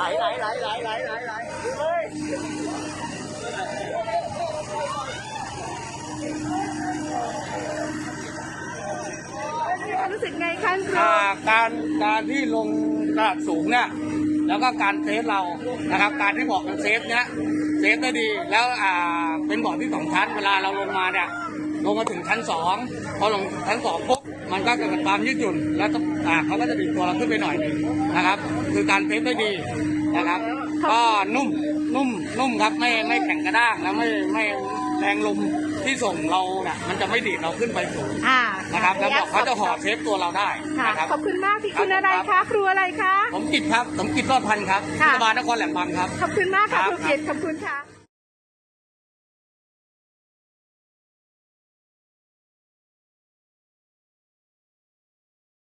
ไหลไหลไหลไหลรู้สึกไงคะครูอ่าการการที่ลงระดับสูงเนี่ยแล้วก็การเซฟเรานะครับ การที่บอกมันเซฟเนี่ยเซฟได้ดีแล้วอ่าเป็นบ่อที่สองชั้นเวลาเราลงมาเนี่ยลงมาถึงชั้นสองพอลงชั้นสองปุ๊บมันก็เกิดความยืดหยุ่น แล้วก็อ่าเขาก็จะดึงตัวเราขึ้นไปหน่อยนึงนะครับ คือการเซฟได้ดี นะครับ ก็นุ่มนุ่มนุ่มครับไม่ไม่แข็งกระด้างแล้วไม่ไม่แรงลมที่ส่งเราเนี่ยมันจะไม่ดีดเราขึ้นไปสูงอ่านะครับแล้วบอกเขาจะห่อเซฟตัวเราได้ค่ะนะครับ ขอบคุณมากพี่ครับคุณอะไรครัคะบครูอะไรคะผมกิจครับผมกิจรอดพันธ์ครับค่ะเทศบาลนครแหลมบังครับ ขอบคุณมากค่ะครับครูเกียรติขอบคุณค่ะ